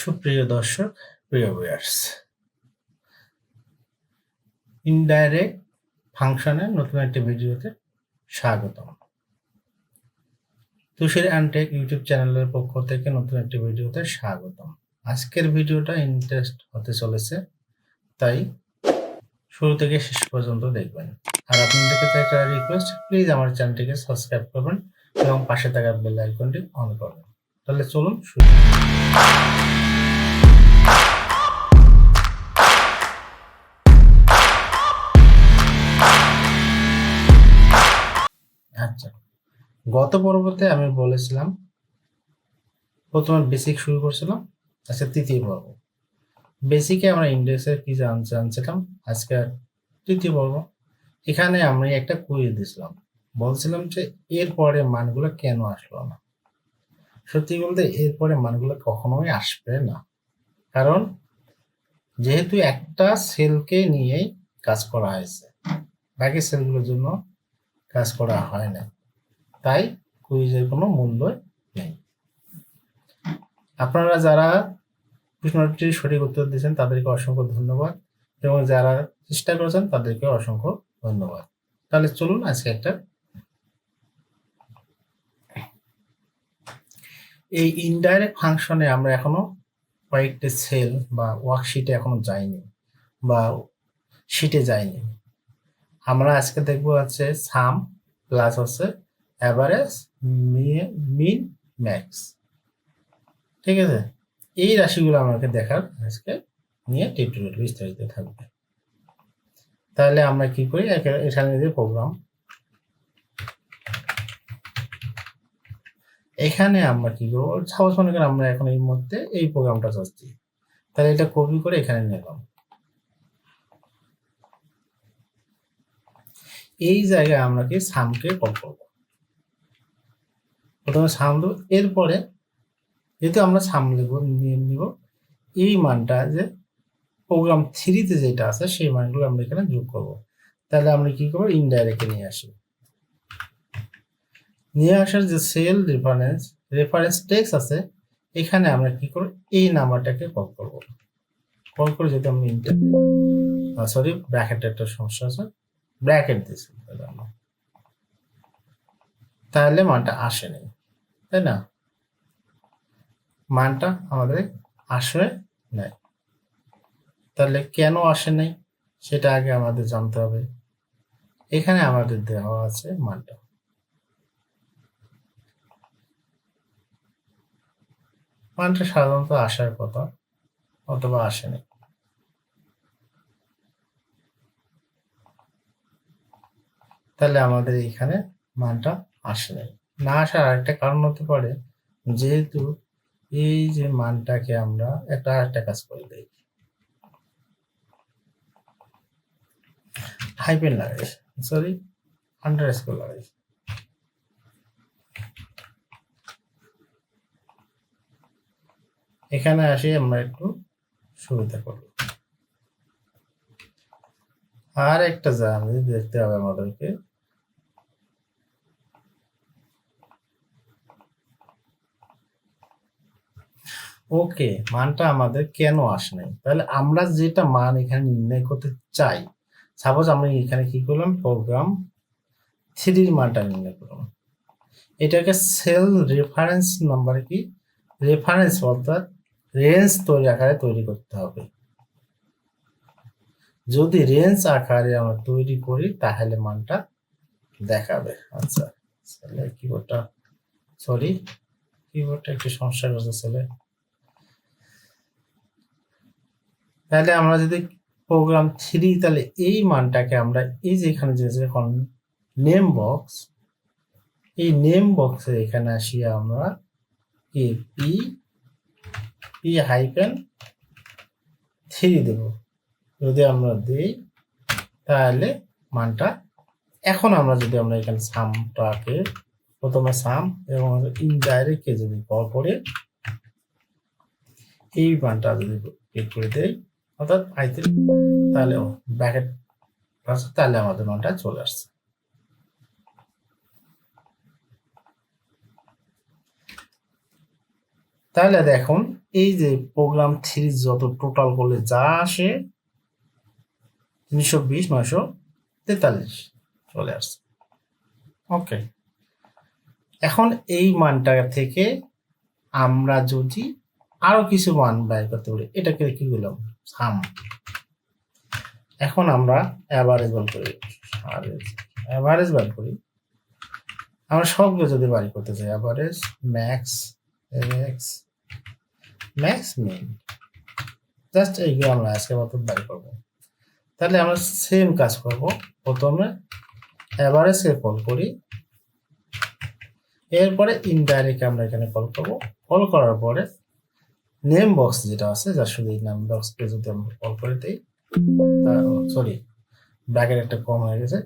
সুপ্রিয় দর্শক, প্রিয় ভিউয়ার্স ইনডাইরেক্ট ফাংশনের নতুন একটি ভিডিওতে স্বাগতম। তুষির অ্যান্টেক ইউটিউব চ্যানেলের পক্ষ থেকে নতুন একটি ভিডিওতে স্বাগতম। আজকের ভিডিওটা ইন্টারেস্ট হতে চলেছে, তাই শুরু থেকে শেষ পর্যন্ত দেখবেন। আর আপনাদের কাছে একটা রিকোয়েস্ট প্লিজ আমার চ্যানেলটিকে সাবস্ক্রাইব করবেন এবং পাশে থাকা বেল আইকনটি অন করবেন। তাহলে চলুন শুরু গত পর্বতে আমি বলেছিলাম, প্রথমে বেসিক শুরু করছিলাম আচ্ছা তৃতীয় পর্ব। বেসিকে আমরা ইন্ডেক্সের কি জান জানছিলাম আজকে তৃতীয় পর্ব। এখানে আমি একটা কুইজ দিছিলাম, বলছিলাম যে এরপরে মানগুলো কেন আসলো না? সত্যি বলতে এরপরে মানগুলো কখনোই আসবে না। কারণ যেহেতু একটা সেলকে নিয়েই কাজ করা হয়েছে, বাকি সেলগুলোর জন্য কাজ করা হয় না তাই কুইজের কোনো মূল্য নেই। আপনারা যারা প্রশ্নটির সঠিক উত্তর দিয়েছেন, তাদেরকে অসংখ্য ধন্যবাদ এবং যারা চেষ্টা করেছেন, তাদেরকে অসংখ্য ধন্যবাদ। তাহলে চলুন আজকে একটা এই ইনডাইরেক্ট ফাংশনে আমরা এখনও কয়েকটি সেল বা ওয়ার্কশিটে এখনও যাইনি বা শিটে যাইনি। আমরা আজকে দেখব আছে সাম প্লাস হচ্ছে অ্যাভারেজ মিন ম্যাক্স ঠিক আছে? এই রাশিগুলো আমাকে দেখার আজকে, নিয়ে টিউটোরিয়াল বিস্তারিত থাকবে। তাহলে আমরা কি করি? এখানে যে প্রোগ্রাম এখানে আমরা কি করব? সাপোজ মনে করেন আমরা এখন এই মুহূর্তে এই প্রোগ্রামটা চাচ্ছি। তাহলে এটা কপি করে এখানে নিলাম। এই জায়গায় আমরা কি সামকে কল করব? প্রথমে সাম দেবো, এরপরে যেহেতু আমরা সাম লিখব নিয়ে নিব, এই মানটা যে প্রোগ্রাম থ্রিতে যেটা আছে, সেই মানগুলো আমরা এখানে যোগ করব। তাহলে আমরা কি করব? ইনডাইরেক্টে নিয়ে আসি নিয়ে আসার যে সেল রেফারেন্স রেফারেন্স টেক্স আছে, এখানে আমরা কি করব? এই নাম্বারটাকে কল করব। কল করে যদি আমরা ইন্টার সরি ব্র্যাকেট একটা সমস্যা আছে ব্র্যাকেট দিয়েছি তাহলে মানটা আসেনি। তাই না? মানটা আমাদের আসে নাই তাহলে কেন আসে নাই? সেটা আগে আমাদের জানতে হবে। এখানে আমাদের দেওয়া আছে মানটা। মানটা সাধারণত আসার কথা অথবা আসেনি তাহলে আমাদের এখানে মানটা আসে নাই। না আসার আরেকটা কারণ হতে পারে, যেহেতু এই যে মানটাকে আমরা একটা আরেকটা কাজ করে দিই। হাইপেন লাগাই সরি আন্ডার স্কোর লাগাই এখানে আসি আমরা একটু সুবিধা করব। আর একটা যা আমি দেখতে হবে আমাদেরকে। ওকে, মানটা আমাদের কেন আসে নাই? তাহলে আমরা যেটা মান এখানে নির্ণয় করতে চাই সাপোজ আমরা এখানে কি করলাম? প্রোগ্রাম থ্রির মানটা নির্ণয় করলাম। এটাকে সেল রেফারেন্স নাম্বার কি? রেফারেন্স অর্থাৎ রেঞ্জ তৈরি আকারে তৈরি করতে হবে। যদি রেঞ্জ আকারে আমরা তৈরি করি, তাহলে মানটা দেখাবে। আচ্ছা তাহলে কিবোর্ডটা সরি কিবোর্ডটা একটু সমস্যা করছে ছেলে তাহলে আমরা যদি প্রোগ্রাম থ্রি তাহলে এই মানটাকে আমরা এই যে এখানে যে নেম বক্স এই নেম বক্সে এখানে আসি আমরা কি পি পি হাইপেন থ্রি দেব। যদি আমরা দিই, তাহলে মানটা, এখন আমরা যদি আমরা এখানে সামটাকে প্রথমে সাম এবং ইনডাইরেক্টকে যদি কল করে, এই মানটা যদি ক্লিক করে দেই অর্থাৎ আইতে তাহলে ব্র্যাকেট তাহলে আমাদের মানটা চলে আসছে। তাহলে দেখুন, এই যে প্রোগ্রাম থ্রি যত টোটাল করলে যা আসে তিনশো বিশ, নয়শো তেতাল্লিশ চলে আসছে। ওকে এখন এই মানটা থেকে আমরা যদি আরও কিছু মান ব্যয় করতে পারি, এটাকে কি বললাম? সাম। এখন আমরা অ্যাভারেজ বার করি। অ্যাভারেজ বার করি। আমরা সবগুলো যদি বাড়ি করতে চাই average max max max min just এইগুলো আমরা আজকে মতো বাড়ি করব। তাহলে আমরা সেম কাজ করব। প্রথমে অ্যাভারেজকে কল করি। এরপরে ইনডাইরেক্ট আমরা এখানে কল করব। কল করার পরে নেম বক্স যেটা আছে, যার শুধু এই নাম বক্সকে যদি আমরা কল করে দিই সরি ব্যাগের একটা কম হয়ে গেছে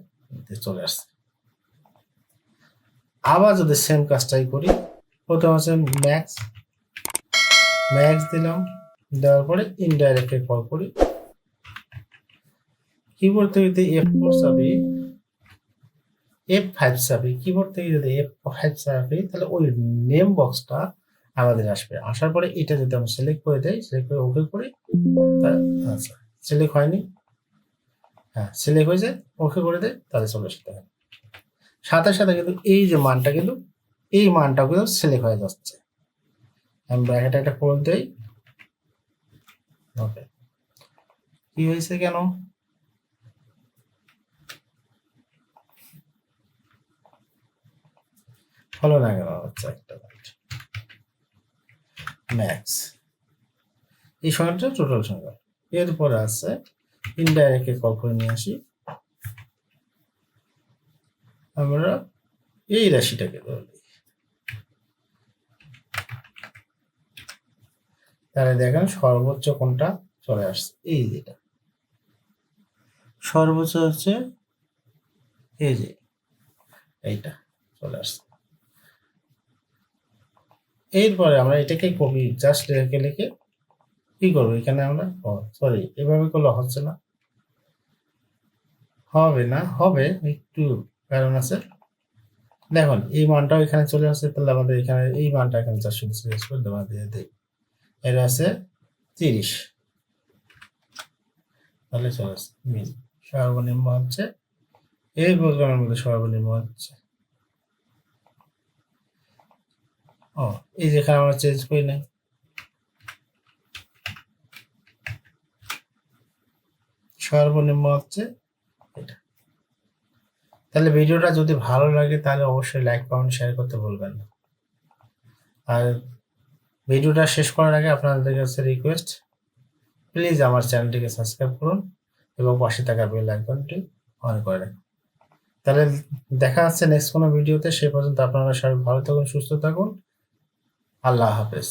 চলে আসছে। আবার যদি সেম কাজটাই করি, প্রথমে আছে ম্যাক্স ম্যাক্স দিলাম, দেওয়ার পরে ইনডাইরেক্টে কল করি। কিবোর্ড থেকে যদি এফ ফোর চাবি এফ ফাইভ চাবি কিবোর্ড থেকে যদি এফ ফাইভ চাবি তাহলে ওই নেম বক্সটা আমাদের আসবে। আসার পরে এটা যদি আমরা সিলেক্ট করে দেই সিলেক্ট করে ওকে করি আচ্ছা সিলেক্ট হয়নি। হ্যাঁ সিলেক্ট হয়েছে ওকে করে দেয় তাহলে চলে আসতে হবে সাথে সাথে কিন্তু এই যে মানটা কিন্তু, এই মানটাও কিন্তু সিলেক্ট হয়ে যাচ্ছে। আমি ব্র্যাকেট একটা করে দেই। ওকে কি হয়েছে কেন? হলো না কেন? আচ্ছা একটা। মিনিট ম্যাক্স এই সংখ্যাটা টোটাল সংখ্যা এরপরে আছে ইনডাইরেক্টে কল করে নিয়ে আসি। আমরা এই রাশিটাকে ধরি তাহলে দেখেন সর্বোচ্চ কোনটা চলে আসছে? এই যেটা। সর্বোচ্চ হচ্ছে এই যে, এইটা চলে আসছে। এরপরে আমরা এটাকে কপি জাস্ট রেখে লিখে কি করব? এখানে আমরা সরি এভাবে করলে হচ্ছে না। হবে না, হবে, একটু কারণ আছে। দেখুন, এই মানটাও এখানে চলে আসছে তাহলে আমাদের এখানে এই মানটা এখানে চারশো সিরিয়াস করে দেওয়া দিয়ে দিই। এটা আছে তিরিশ। তাহলে চলে আসছে মিল। সর্বনিম্ন হচ্ছে, এই প্রোগ্রামের মধ্যে সর্বনিম্ন হচ্ছে। ও, এই যেখানে আমরা চেঞ্জ করি নাই। সর্বনিম্ন হচ্ছে এটা। তাহলে ভিডিওটা যদি ভালো লাগে, তাহলে অবশ্যই লাইক কমেন্ট শেয়ার করতে ভুলবেন না। আর ভিডিওটা শেষ করার আগে আপনাদের কাছে রিকোয়েস্ট প্লিজ আমার চ্যানেলটিকে সাবস্ক্রাইব করুন এবং পাশে থাকা বেল আইকনটি অন করে রাখুন। তাহলে দেখা যাচ্ছে নেক্সট কোনো ভিডিওতে সে পর্যন্ত আপনারা সবাই ভালো থাকুন, সুস্থ থাকুন। আল্লাহ হাফেজ।